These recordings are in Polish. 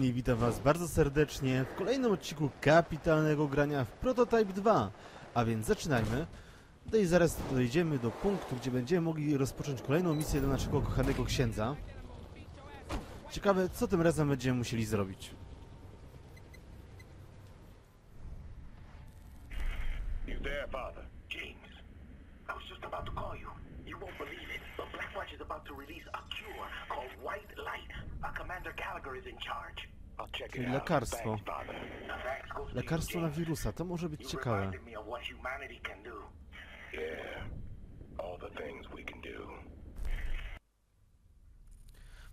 kochani, witam was bardzo serdecznie w kolejnym odcinku kapitalnego grania w Prototype 2. A więc zaczynajmy. No i zaraz dojdziemy do punktu, gdzie będziemy mogli rozpocząć kolejną misję do naszego kochanego księdza. Ciekawe, co tym razem będziemy musieli zrobić. You there, father? James, I was just about to Blackwatch is about to release a cure called White Light. A Commander Gallagher is in charge. I'll check Czyli it out. lekarstwo. Lekarstwo na wirusa, to może być ciekawe. reminded me of what humanity can do. Yeah. All the things we can do.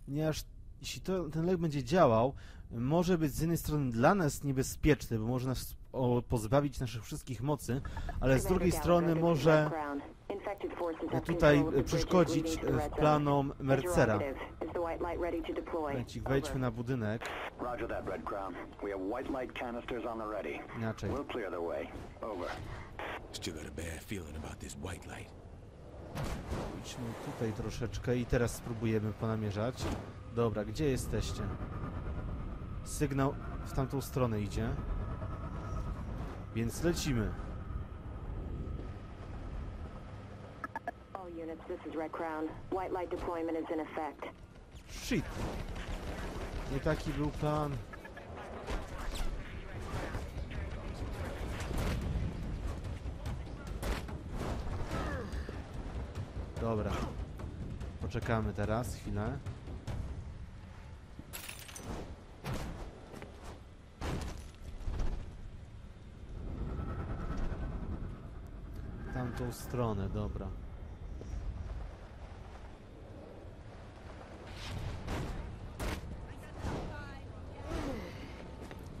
Ponieważ jeśli to, ten lek będzie działał, może być z jednej strony dla nas niebezpieczny, bo może nas o, pozbawić naszych wszystkich mocy, ale z drugiej strony może tutaj e, przeszkodzić e, planom Mercera. Momencik, wejdźmy na budynek. Roger that, Red Crown. We have white light canisters on the ready. Inaczej. We'll clear the way. Over. Still got a bad feeling about this white light. Idźmy tutaj troszeczkę i teraz spróbujemy ponamierzać. Dobra, gdzie jesteście? Sygnał w tamtą stronę idzie. Więc lecimy. Units, this is Red Crown. White light deployment is in effect. Shit! Nie taki był plan. Dobra. Poczekamy teraz chwilę. Tamtą stronę, dobra.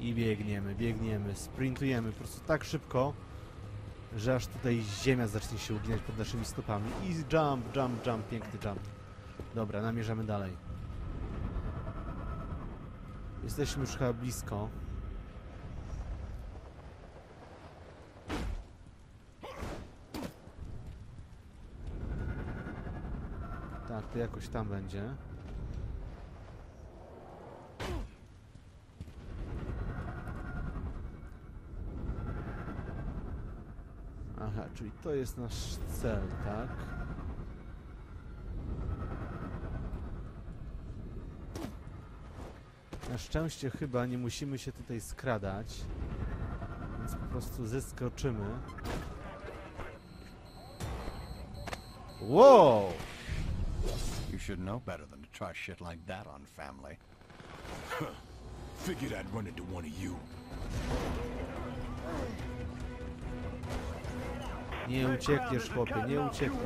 I biegniemy, biegniemy, sprintujemy po prostu tak szybko, że aż tutaj ziemia zacznie się uginać pod naszymi stopami. I jump, jump, jump, piękny jump. Dobra, namierzamy dalej. Jesteśmy już chyba blisko. Tak, to jakoś tam będzie. Aha, czyli to jest nasz cel, tak? Na szczęście chyba nie musimy się tutaj skradać, więc po prostu zeskoczymy. Wow! You should know better than to try shit like that on family. Figured I'd run into one of you. Nie uciekniesz, chłopie, nie uciekniesz.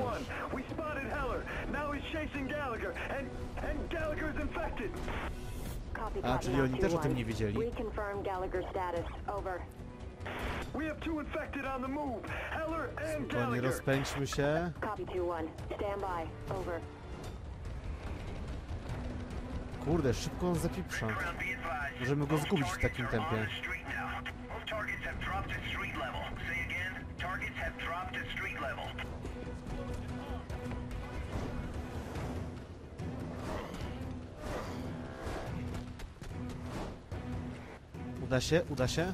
A, czyli oni też o tym 921. nie wiedzieli. We have two infected on the move. Heller and Spokojnie, rozpędźmy się. Copy 2-1. Stand by. Over. Kurde, szybko on zapieprza. Advised. Możemy go zgubić w targets takim tempie. Targets have dropped to street level. Uda się, uda się.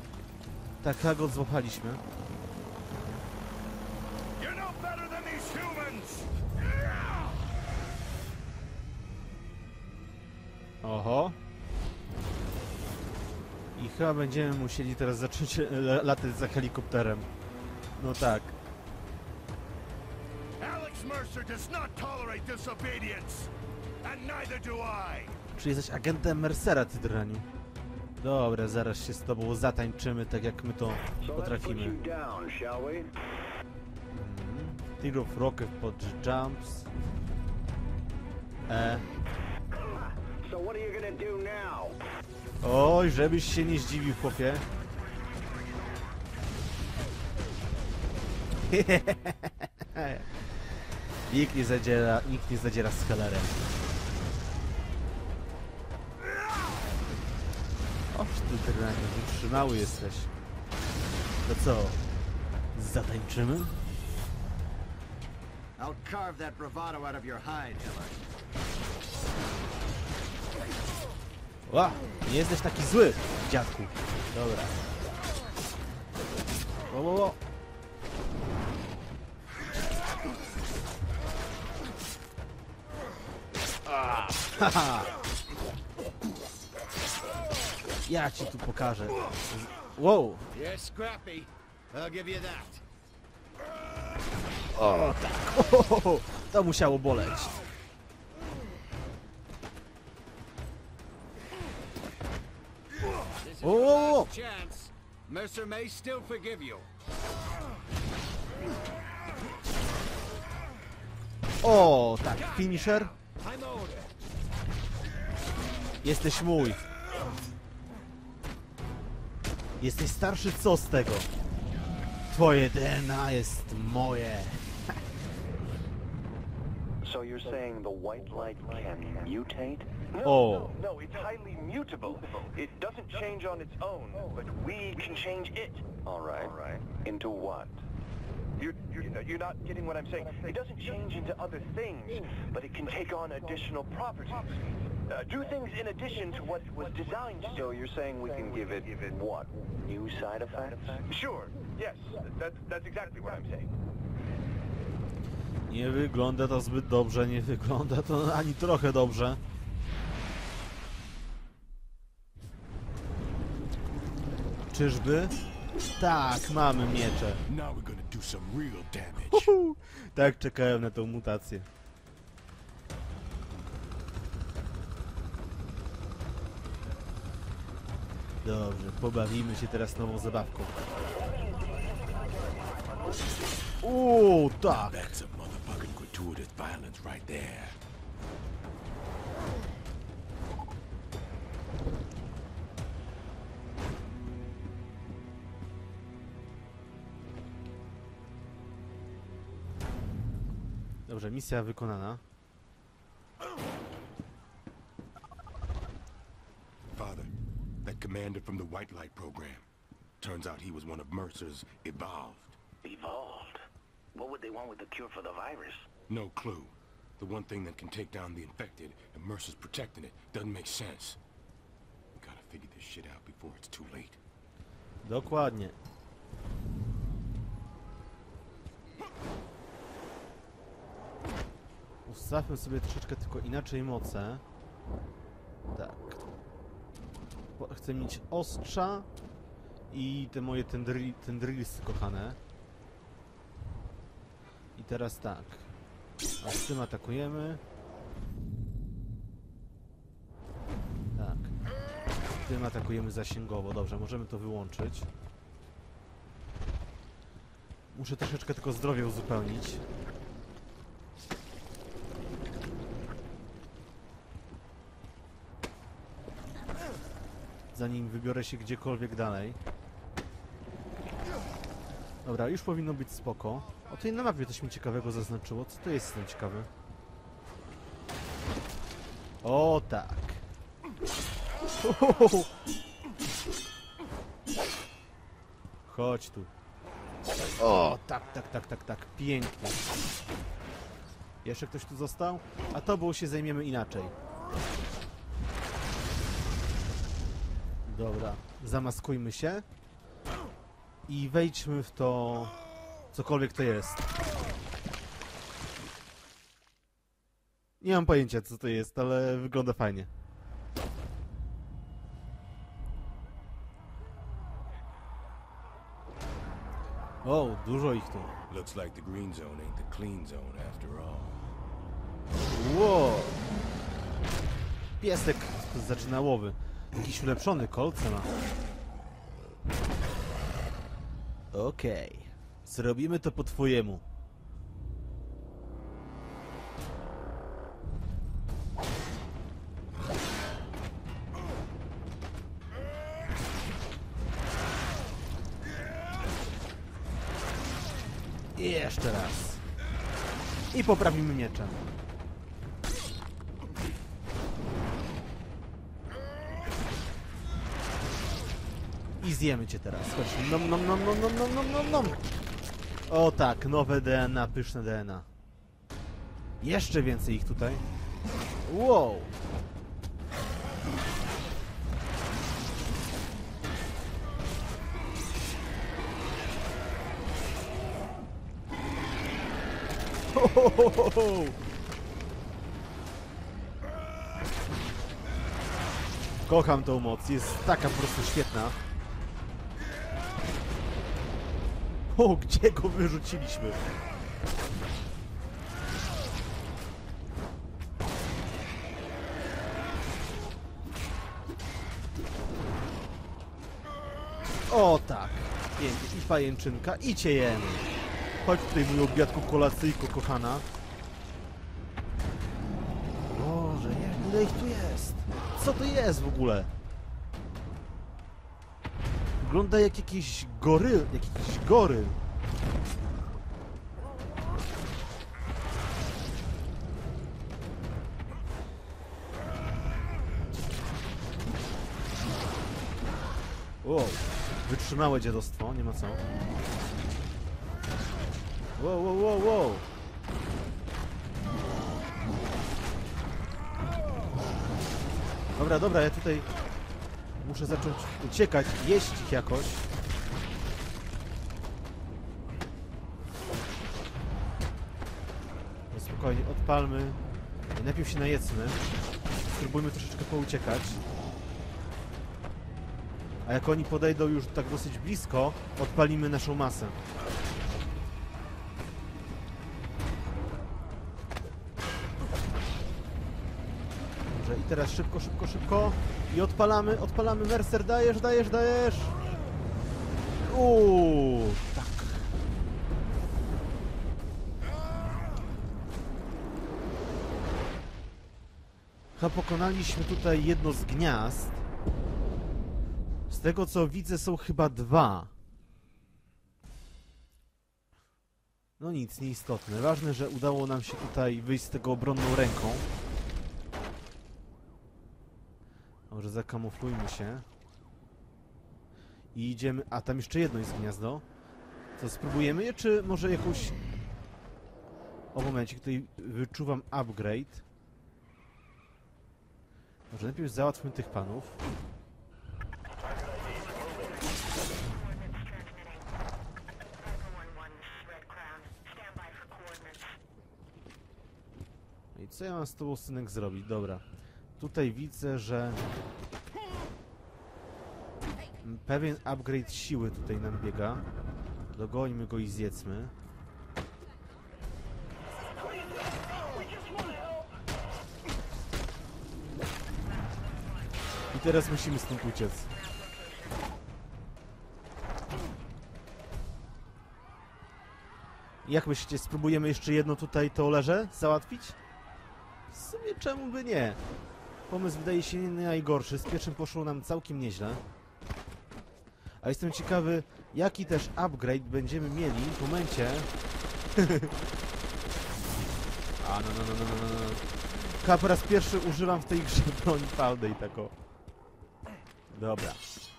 Tak, tak go złapaliśmy. You're better than these humans! Oho. I chyba będziemy musieli teraz zacząć e, la- latać za helikopterem. No tak. Alex Mercer does not tolerate disobedience! And neither do I! Czy jesteś agentem Mercera, ty draniu? Dobra, zaraz się z tobą zatańczymy, tak jak my to potrafimy. we? Tear of Rocket pod jumps. E. So what are you gonna do now? Oj, żebyś się nie zdziwił, chłopie. nikt nie zadziera, nikt nie zadziera z Hellerem. Oż ty dranie, wytrzymały jesteś. To co? Zatańczymy? I'll carve that bravado out of your hide. Ła, nie jesteś taki zły, dziadku. Dobra. Wo, wo, wo. Ja ci tu pokażę. Wow! O tak! Ohohoho. To musiało boleć. O! Mercer may still forgive you. O, tak, finisher. I'm older. Jesteś mój. Jesteś starszy, co z tego? Twoje DNA jest moje. So you're saying the white light can mutate? No, Oh. no, no, it's highly mutable. It doesn't change on its own, but we can change it. All right. All right. Into what? You're, you're, you're not getting what I'm saying. It doesn't change into other things, but it can take on additional properties. Uh, do things in addition to what was designed to. So you're saying we can give it, give it what? New side effects? Sure. Yes. That, that's exactly what I'm saying. Nie wygląda to zbyt dobrze, nie wygląda to ani trochę dobrze. Czyżby? Tak, mamy miecze. Now we're gonna do some real damage. Uhu. Tak czekałem na tą mutację. Dobrze, pobawimy się teraz nową zabawką. Uuu, tak. That's some motherfucking gratuitous violence right there. Dobrze, misja wykonana. That commander from the White Light program. Turns out he was one of Mercer's evolved. Evolved? What would they want with the cure for the virus? No clue. The one thing that can take down the infected, and Mercer's protecting it, doesn't make sense. We gotta figure this shit out before it's too late. Dokładnie. Ustawmy sobie troszeczkę tylko inaczej moce. Tak. Chcę mieć ostrza i te moje tendrilsy kochane. I teraz tak. A z tym atakujemy. Tak. Tym atakujemy zasięgowo. Dobrze, możemy to wyłączyć. Muszę troszeczkę tylko zdrowie uzupełnić. Zanim wybiorę się gdziekolwiek dalej. Dobra, już powinno być spoko. O, tutaj na mapie coś mi ciekawego zaznaczyło. Co to jest, jestem ciekawy. O, tak. Chodź tu. O, tak, tak, tak, tak, tak. Pięknie. Jeszcze ktoś tu został? A tobą się zajmiemy inaczej. Dobra, zamaskujmy się. I wejdźmy w to... Cokolwiek to jest. Nie mam pojęcia co to jest, ale wygląda fajnie. O, dużo ich tu. Looks like the green zone ain't the clean zone after all. Wow. Piesek zaczyna łowy. Jakiś ulepszony kolce ma. Okej. Zrobimy to po twojemu. I jeszcze raz. I poprawimy mieczem. I zjemy cię teraz. Chodź. Nom, nom, nom, nom, nom, nom, nom, nom. O tak, nowe DNA, pyszne DNA. Jeszcze więcej ich tutaj. Wow. Kocham tą moc, jest taka po prostu świetna. O, gdzie go wyrzuciliśmy? O tak, pięknie. I pajęczynka, i cię. Chodź tutaj, mój obiadku kolacyjko, kochana. Boże, jak- ich tu jest? Co to jest w ogóle? Wygląda jak jakiś goryl, jak jakiś goryl. Wow, wytrzymałe dziadostwo, nie ma co. Wow, wow, wow, wow. Dobra, dobra, ja tutaj muszę zacząć uciekać, jeść ich jakoś. No spokojnie, odpalmy. Najpierw się najedzmy. Spróbujmy troszeczkę pouciekać. A jak oni podejdą już tak dosyć blisko, odpalimy naszą masę. Dobrze, i teraz szybko, szybko, szybko. I odpalamy, odpalamy. Mercer, dajesz, dajesz, dajesz. Uuu, tak. Chyba pokonaliśmy tutaj jedno z gniazd. Z tego co widzę są chyba dwa. No nic, nieistotne. Ważne, że udało nam się tutaj wyjść z tego obronną ręką. Może zakamuflujmy się. I idziemy... A, tam jeszcze jedno jest gniazdo. Co, spróbujemy je, czy może jakąś... O, momencik, tutaj wyczuwam upgrade. Może najpierw załatwmy tych panów. No I co ja mam z tobą, synek, zrobić? Dobra. Tutaj widzę, że... Pewien upgrade siły tutaj nam biega. Dogońmy go i zjedzmy. I teraz musimy stąd uciec. Jak myślicie, spróbujemy jeszcze jedno tutaj to leże załatwić? W sumie czemu by nie? Pomysł wydaje się nie najgorszy. Z pierwszym poszło nam całkiem nieźle. A jestem ciekawy, jaki też upgrade będziemy mieli w momencie... A, no, no, no, no, no, no. Chyba po raz pierwszy używam w tej grze broni palnej, tako. Dobra.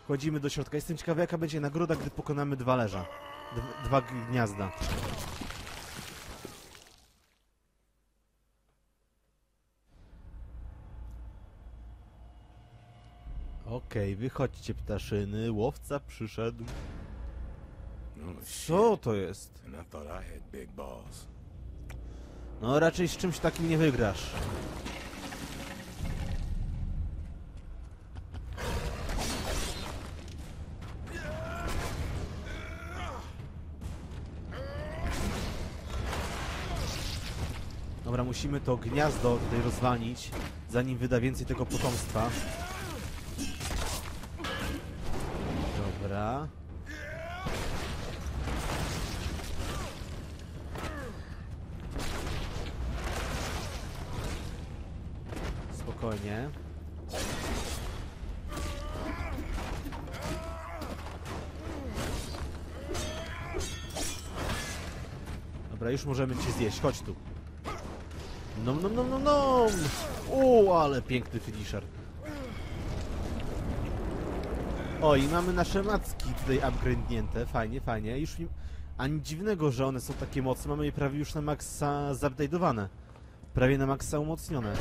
Wchodzimy do środka. Jestem ciekawy, jaka będzie nagroda, gdy pokonamy dwa leża. D dwa gniazda. Okej, wychodźcie ptaszyny. Łowca przyszedł. Shit. Co to jest? Balls. No raczej z czymś takim nie wygrasz. Dobra, musimy to gniazdo tutaj rozwalić, zanim wyda więcej tego potomstwa. Dobra, już możemy cię zjeść. Chodź tu. Nom nom nom nom nom! U, ale piękny finisher. O, i mamy nasze macki tutaj upgrade'nięte. Fajnie, fajnie. Już. Ani dziwnego, że one są takie mocne. Mamy je prawie już na maksa zupdate'owane. Prawie na maksa umocnione.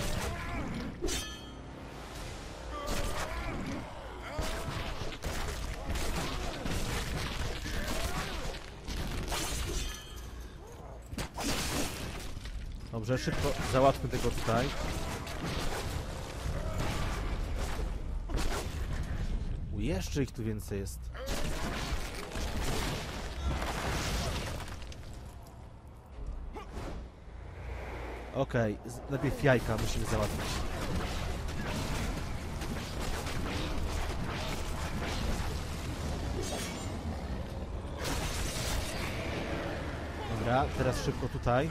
Dobrze, szybko załatwmy tego tutaj. U, jeszcze ich tu więcej jest. Okej, z- najpierw jajka musimy załatwić. Dobra, teraz szybko tutaj.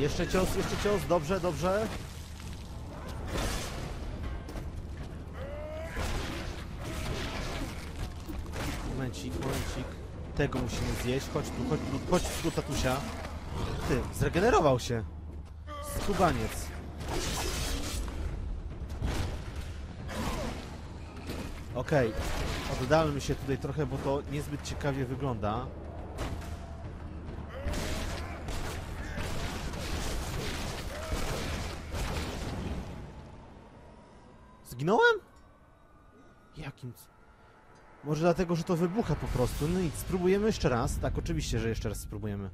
Jeszcze cios, jeszcze cios, dobrze, dobrze. Momencik, momencik. Tego musimy zjeść. Chodź tu, chodź tu, chodź tu, tatusia. Ty, zregenerował się. Skubaniec. Okej, oddalmy się tutaj trochę, bo to niezbyt ciekawie wygląda. Jakim... c- Może dlatego, że to wybucha po prostu. No nic, spróbujemy jeszcze raz. Tak, oczywiście, że jeszcze raz spróbujemy.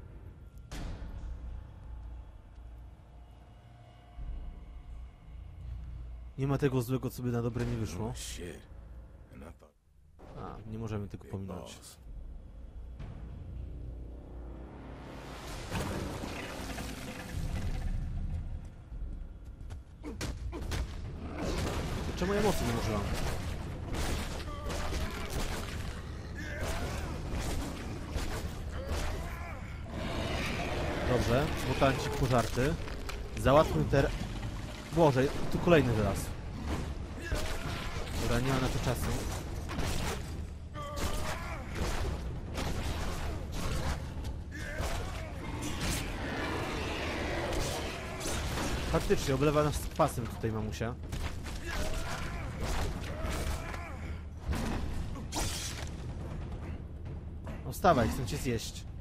Nie ma tego złego, co by na dobre nie wyszło. A, nie możemy tego pominąć. Czemu ja mocy nie użyłam? Dobrze, mutancik pożarty. Załatwmy ter... Boże, tu kolejny wyraz. Dobra, nie ma na to czasu. Faktycznie, oblewa nas kwasem tutaj mamusia. No wstawaj, chcę cię zjeść.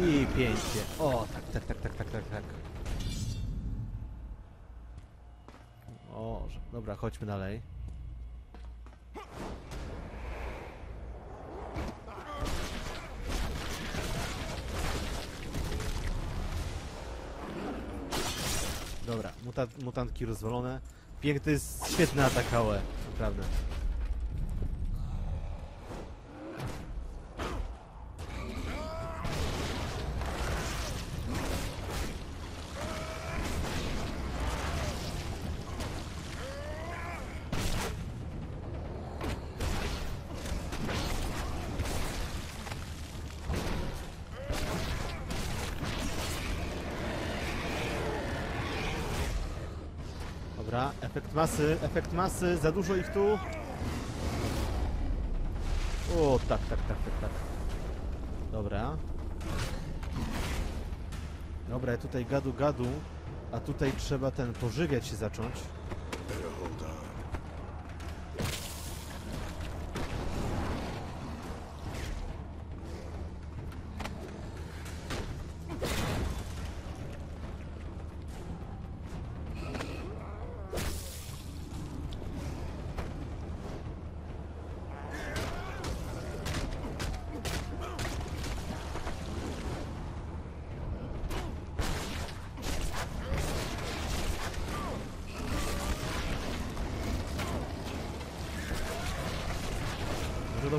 I pięknie. O, tak, tak, tak, tak, tak, tak, tak. O, dobra, chodźmy dalej. Dobra, muta mutantki rozwalone. Piękny, świetny atak AOE, naprawdę. Dobra, efekt masy, efekt masy, za dużo ich tu. O, tak, tak, tak, tak, tak. Dobra. Dobra, tutaj gadu gadu, a tutaj trzeba ten pożywiać się zacząć.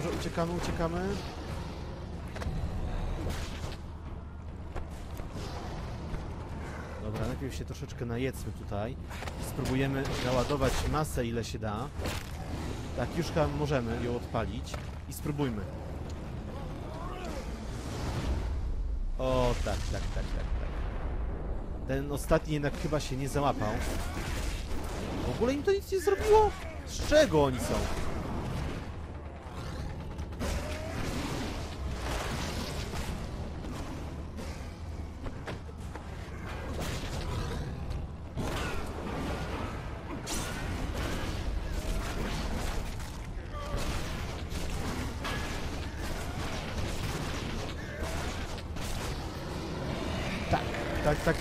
Dobrze, uciekamy, uciekamy. Dobra, najpierw się troszeczkę najedzmy tutaj. Spróbujemy naładować masę ile się da. Tak, już możemy ją odpalić. I spróbujmy. O, tak, tak, tak, tak, tak. Ten ostatni jednak chyba się nie załapał. W ogóle im to nic nie zrobiło? Z czego oni są?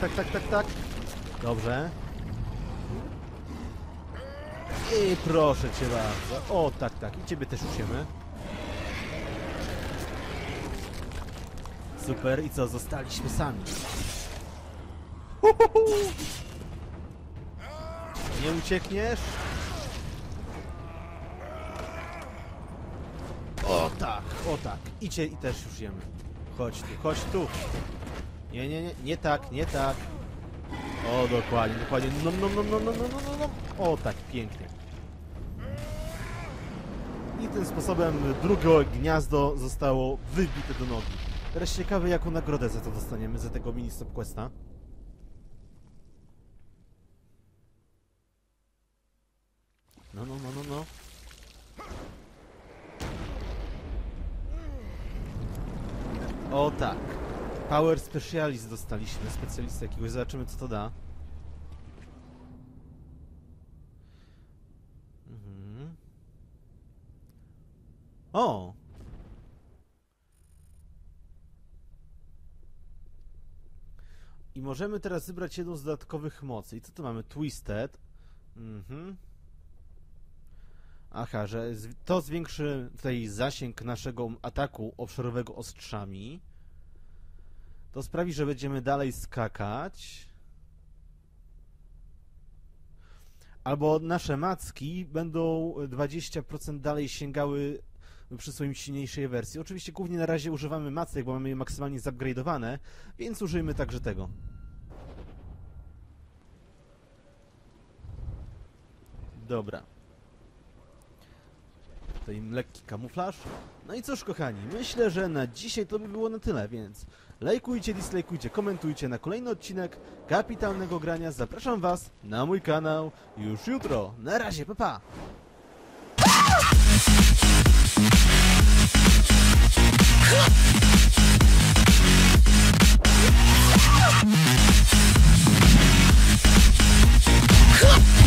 Tak, tak, tak, tak. Dobrze. I proszę cię bardzo. O, tak, tak. I ciebie też usiemy. Super, i co, zostaliśmy sami. Nie uciekniesz? O tak, o tak. Idzie i też już jemy. Chodź tu, chodź tu. Nie, nie, nie, nie tak, nie tak. O, dokładnie, dokładnie. No, no, no, no, no, no, no, no. O, tak, pięknie. I tym sposobem drugie gniazdo zostało wybite do nogi. Teraz ciekawe, jaką nagrodę za to dostaniemy, za tego mini-stop questa. Power Specialist dostaliśmy, specjalistę jakiegoś. Zobaczymy, co to da. Mhm. O! I możemy teraz wybrać jedną z dodatkowych mocy. I co tu mamy? Twisted. Mhm. Aha, że to zwiększy tutaj zasięg naszego ataku obszarowego ostrzami. To sprawi, że będziemy dalej skakać. Albo nasze macki będą 20% dalej sięgały przy swoim silniejszej wersji. Oczywiście głównie na razie używamy macek, bo mamy je maksymalnie zupgrade'owane, więc użyjmy także tego. Dobra. Tutaj lekki kamuflaż. No i cóż, kochani, myślę, że na dzisiaj to by było na tyle, więc Lajkujcie, dislajkujcie, komentujcie na kolejny odcinek Kapitalnego Grania. Zapraszam Was na mój kanał już jutro. Na razie, pa pa! Huh!